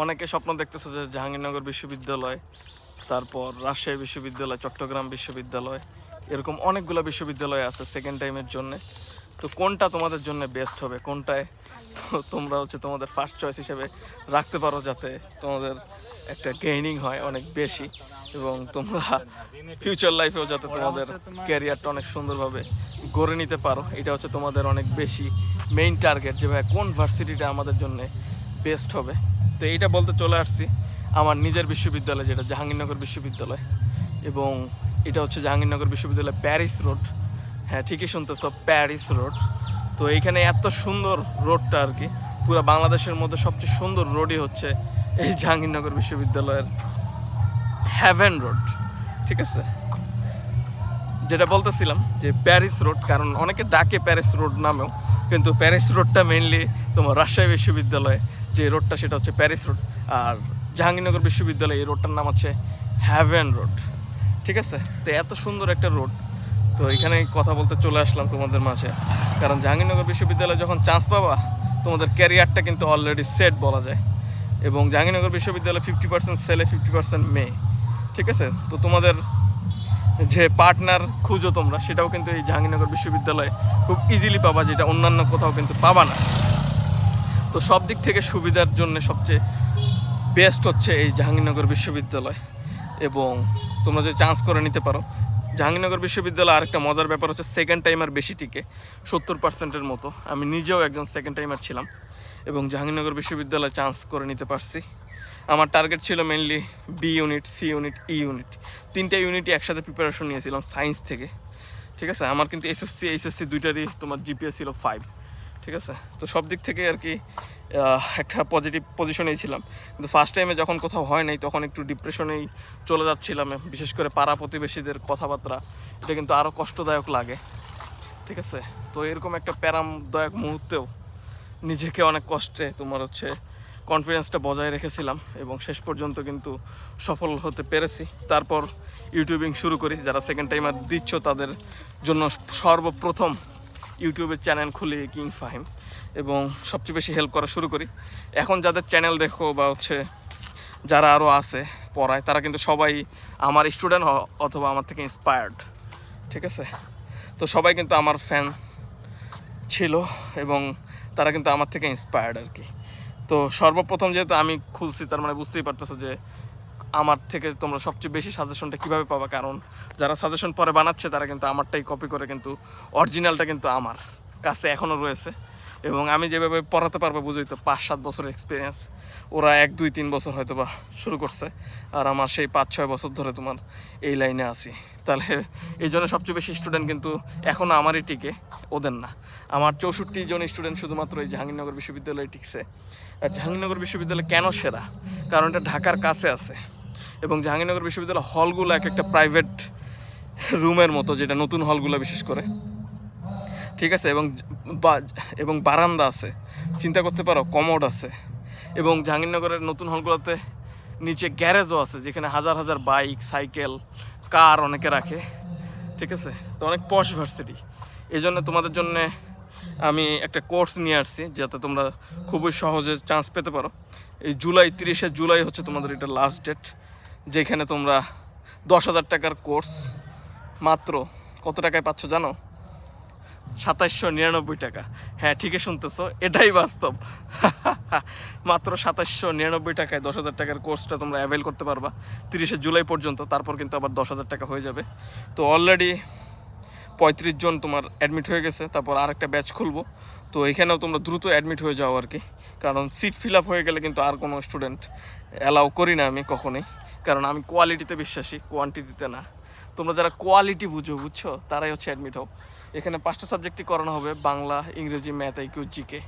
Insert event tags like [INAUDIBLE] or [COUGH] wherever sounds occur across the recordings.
অনেকে স্বপ্ন দেখতেছে যে জাহাঙ্গীরনগর বিশ্ববিদ্যালয়, তারপর রাজশাহী বিশ্ববিদ্যালয়, চট্টগ্রাম বিশ্ববিদ্যালয়, এরকম অনেকগুলো বিশ্ববিদ্যালয় আছে সেকেন্ড টাইমের জন্য। তো কোনটা তোমাদের জন্য বেস্ট হবে? কোনটায় তো তোমরা হচ্ছে তোমাদের ফার্স্ট চয়েস হিসেবে রাখতে পারো যাতে তোমাদের একটা গেইনিং হয় অনেক বেশি এবং তোমরা ফিউচার লাইফেও যাতে তোমাদের ক্যারিয়ারটা অনেক সুন্দরভাবে গড়ে নিতে পারো। এটা হচ্ছে তোমাদের অনেক বেশি মেইন টার্গেট যে ভাই কোন ভার্সিটিটা আমাদের জন্য বেস্ট হবে। তো এইটা বলতে চলে আসছি, আমার নিজের বিশ্ববিদ্যালয় যেটা, জাহাঙ্গীরনগর বিশ্ববিদ্যালয়। এবং এটা হচ্ছে জাহাঙ্গীরনগর বিশ্ববিদ্যালয় প্যারিস রোড। হ্যাঁ ঠিকই শুনতেছ, প্যারিস রোড। তো এইখানে এত সুন্দর রোডটা আর কি, পুরো বাংলাদেশের মধ্যে সবচেয়ে সুন্দর রোডই হচ্ছে এই জাহাঙ্গীরনগর বিশ্ববিদ্যালয়ের হ্যাভেন রোড, ঠিক আছে? যেটা বলতেছিলাম যে প্যারিস রোড, কারণ অনেকে ডাকে প্যারিস রোড নামেও। কিন্তু প্যারিস রোডটা মেইনলি তোমার রাজশাহী বিশ্ববিদ্যালয়ে, যে রোডটা সেটা হচ্ছে প্যারিস রোড আর জাহাঙ্গীরনগর বিশ্ববিদ্যালয়, এই রোডটার নাম হচ্ছে হ্যাভেন রোড ঠিক আছে? তো এত সুন্দর একটা রোড তো এখানে কথা বলতে চলে আসলাম তোমাদের মাঝে। কারণ জাহাঙ্গীরনগর বিশ্ববিদ্যালয়ে যখন চান্স পাবা, তোমাদের ক্যারিয়ারটা কিন্তু অলরেডি সেট বলা যায়। এবং জাহাঙ্গীরনগর বিশ্ববিদ্যালয়ে ফিফটি পার্সেন্ট ছেলে ফিফটি পার্সেন্ট মেয়ে। ঠিক আছে? তো তোমাদের যে পার্টনার খুঁজো তোমরা, সেটাও কিন্তু এই জাহাঙ্গীরনগর বিশ্ববিদ্যালয়ে খুব ইজিলি পাবা, যেটা অন্যান্য কোথাও কিন্তু পাবা না। তো সব দিক থেকে সুবিধার জন্য সবচেয়ে বেস্ট হচ্ছে এই জাহাঙ্গীরনগর বিশ্ববিদ্যালয়। এবং তোমরা যদি চান্স করে নিতে পারো, জাহাঙ্গীরনগর বিশ্ববিদ্যালয় আরেকটা মজার ব্যাপার হচ্ছে সেকেন্ড টাইমার বেশি টিকে, সত্তর পার্সেন্টের মতো। আমি নিজেও একজন সেকেন্ড টাইমার ছিলাম, এবং জাহাঙ্গীরনগর বিশ্ববিদ্যালয়ে চান্স করে নিতে পারছি। আমার টার্গেট ছিল mainly B unit C unit E unit তিনটা ইউনিটই একসাথে প্রিপারেশন নিয়েছিলাম সায়েন্স থেকে। ঠিক আছে? আমার কিন্তু এসএসসি এইচএসসি দুইটারই তোমার জিপিএস ছিল ফাইভ ঠিক আছে? তো সব দিক থেকে আর কি একটা পজিটিভ পজিশনেই ছিলাম। কিন্তু ফার্স্ট টাইমে যখন কোথাও হয় নাই, তখন একটু ডিপ্রেশনেই চলে যাচ্ছিলাম বিশেষ করে পাড়া প্রতিবেশীদের কথাবার্তা। এটা কিন্তু আরও কষ্টদায়ক লাগে। ঠিক আছে? তো এরকম একটা প্যারামদায়ক মুহূর্তেও নিজেকে অনেক কষ্টে তোমার হচ্ছে কনফিডেন্সটা বজায় রেখেছিলাম এবং শেষ পর্যন্ত কিন্তু সফল হতে পেরেছি। তারপর ইউটিউবিং শুরু করি। যারা সেকেন্ড টাইমার দিচ্ছ তাদের জন্য সর্বপ্রথম ইউটিউবের চ্যানেল খুলি কিং ফাহিম এবং সবচেয়ে বেশি হেল্প করা শুরু করি। এখন যাদের চ্যানেল দেখো বা হচ্ছে যারা আরও আছে পড়ায়, তারা কিন্তু সবাই আমার স্টুডেন্ট অথবা আমার থেকে ইন্সপায়ার্ড ঠিক আছে? তো সবাই কিন্তু আমার ফ্যান ছিল এবং তারা কিন্তু আমার থেকে ইন্সপায়ার্ড আর কি। তো সর্বপ্রথম যেহেতু আমি খুলছি, তার মানে বুঝতেই পারতেছো যে আমার থেকে তোমরা সবচেয়ে বেশি সাজেশনটা কীভাবে পাবা? কারণ যারা সাজেশন পরে বানাচ্ছে, তারা কিন্তু আমারটাই কপি করে কিন্তু অরিজিনালটা কিন্তু আমার কাছে এখনও রয়েছে। এবং আমি যেভাবে পড়াতে পারব, বুঝই তো পাঁচ সাত বছর এক্সপিরিয়েন্স ওরা এক, দুই, তিন বছর হয়তো বা শুরু করছে, আর আমার সেই পাঁচ ছয় বছর ধরে তোমার এই লাইনে আছি। তাহলে এই জন্য সবচেয়ে বেশি স্টুডেন্ট কিন্তু এখনও আমারই টিকে, ওদের না। আমার চৌষট্টি জন স্টুডেন্ট শুধুমাত্র এই জাহাঙ্গীরনগর বিশ্ববিদ্যালয়ে টিকছে। আর জাহাঙ্গীরনগর বিশ্ববিদ্যালয় কেন সেরা? কারণ এটা ঢাকার কাছে আছে। এবং জাহাঙ্গীরনগর বিশ্ববিদ্যালয় হলগুলো এক একটা প্রাইভেট রুমের মতো, যেটা নতুন হলগুলো বিশেষ করে। ঠিক আছে? এবং এবং বারান্দা আছে। চিন্তা করতে পারো, কমোড আছে। এবং জাহাঙ্গীরনগরের নতুন হলগুলোতে নিচে গ্যারেজও আছে, যেখানে হাজার হাজার বাইক, সাইকেল, কার অনেকে রাখে। ঠিক আছে? তো অনেক পশ ভার্সিটি এই জন্য তোমাদের জন্য আমি একটা কোর্স নিয়ে আসছি, যাতে তোমরা খুবই সহজে চান্স পেতে পারো। এই জুলাই তিরিশে জুলাই হচ্ছে তোমাদের এটা লাস্ট ডেট যেখানে তোমরা দশ হাজার টাকার কোর্স মাত্র কত টাকায় পাচ্ছ জানো? সাতাইশশো নিরানব্বই টাকা। হ্যাঁ ঠিকই শুনতেছো, এটাই বাস্তব। [LAUGHS] মাত্র সাতাইশশো নিরানব্বই টাকায় দশ হাজার টাকার কোর্সটা তোমরা অ্যাভেল করতে পারবা। তিরিশে জুলাই পর্যন্ত, তারপর কিন্তু আবার দশ হাজার টাকা হয়ে যাবে। তো অলরেডি পঁয়ত্রিশ জন তোমার অ্যাডমিট হয়ে গেছে, তারপর আরেকটা ব্যাচ খুলবো। তো এখানেও তোমরা দ্রুত অ্যাডমিট হয়ে যাও আর কি। কারণ সিট ফিল আপ হয়ে গেলে কিন্তু আর কোনো স্টুডেন্ট অ্যালাউ করি না আমি কখনোই। কারণ আমি কোয়ালিটিতে বিশ্বাসী কোয়ান্টিটিতে না। তোমরা যারা কোয়ালিটি বুঝো, বুঝছ? তারাই হচ্ছে অ্যাডমিট হও। এখানে পাঁচটা সাবজেক্টই করানো হবে, বাংলা, ইংরেজি ম্যাথ আইকিউ জিকে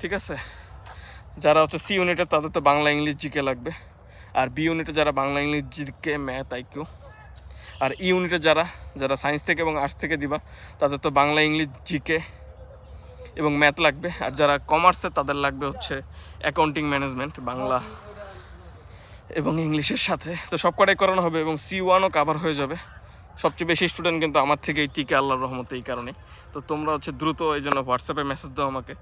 ঠিক আছে? যারা হচ্ছে সি ইউনিটে তাদের তো বাংলা, ইংলিশ জিকে লাগবে। আর বি ইউনিটে যারা Bangla, English GK math IQ আর ই ইউনিটে যারা যারা সায়েন্স থেকে এবং আর্টস থেকে দিবা, তাদের তো বাংলা, ইংলিশ জিকে এবং ম্যাথ লাগবে। আর যারা কমার্সে তাদের লাগবে হচ্ছে অ্যাকাউন্টিং ম্যানেজমেন্ট বাংলা। এবং ইংলিশের সাথে। তো সব কটাই করানো হবে এবং সি ওয়ানও কাভার হয়ে যাবে। সবচেয়ে বেশি স্টুডেন্ট কিন্তু আমার থেকেই টিকে আল্লাহর রহমতে এই কারণে। তো তোমরা হচ্ছে দ্রুত এই জন্য হোয়াটসঅ্যাপে মেসেজ দাও আমাকে।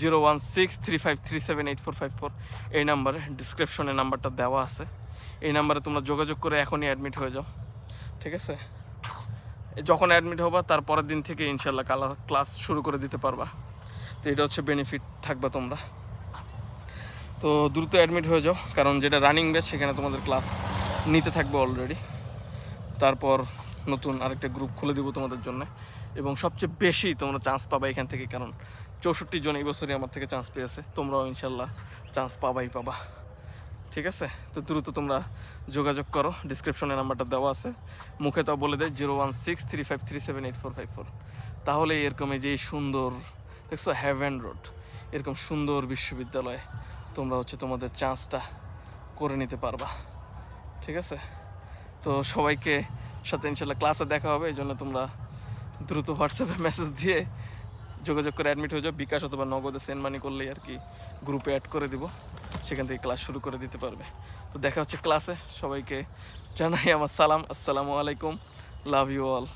Zero one six three five three seven eight four five four এই নাম্বারে ডিসক্রিপশনে নাম্বারটা দেওয়া আছে। এই নাম্বারে তোমরা যোগাযোগ করে এখনই অ্যাডমিট হয়ে যাও। ঠিক আছে? যখন অ্যাডমিট হবা, তার পরের দিন থেকে ইনশাল্লাহ কালা ক্লাস শুরু করে দিতে পারবা। তো এটা হচ্ছে বেনিফিট থাকবা তোমরা। তো দ্রুত অ্যাডমিট হয়ে যাও, কারণ যেটা রানিং ব্যাচ সেখানে তোমাদের ক্লাস নিতে থাকবে অলরেডি তারপর নতুন আরেকটা গ্রুপ খুলে দিব তোমাদের জন্য। এবং সবচেয়ে বেশি তোমরা চান্স পাবা এখান থেকে, কারণ চৌষট্টি জন এই বছরই আমার থেকে চান্স পেয়েছে। তোমরাও ইনশাল্লাহ চান্স পাবাই পাবা। ঠিক আছে? তো দ্রুত তোমরা যোগাযোগ করো। ডিসক্রিপশনে নাম্বারটা দেওয়া আছে। মুখে তাও বলে দেয় zero one six three five three seven eight four five four তাহলে এরকম এই যে সুন্দর, দেখছ হ্যাভেন রোড এরকম সুন্দর বিশ্ববিদ্যালয়ে। তোমরা হচ্ছে তোমাদের চান্সটা করে নিতে পারবা। ঠিক আছে? তো সবাইকে সাথে ইনশাল্লাহ ক্লাসে দেখা হবে, এই জন্য তোমরা দ্রুত হোয়াটসঅ্যাপে মেসেজ দিয়ে যোগাযোগ করে অ্যাডমিট হয়ে যাও। বিকাশ অথবা নগদে সেন্ড মানি করলেই আর কি গ্রুপে অ্যাড করে দিব। সেখান থেকে ক্লাস শুরু করে দিতে পারবে। তো দেখা হচ্ছে ক্লাসে সবাইকে জানাই আমার সালাম। আসসালামু আলাইকুম। Love you all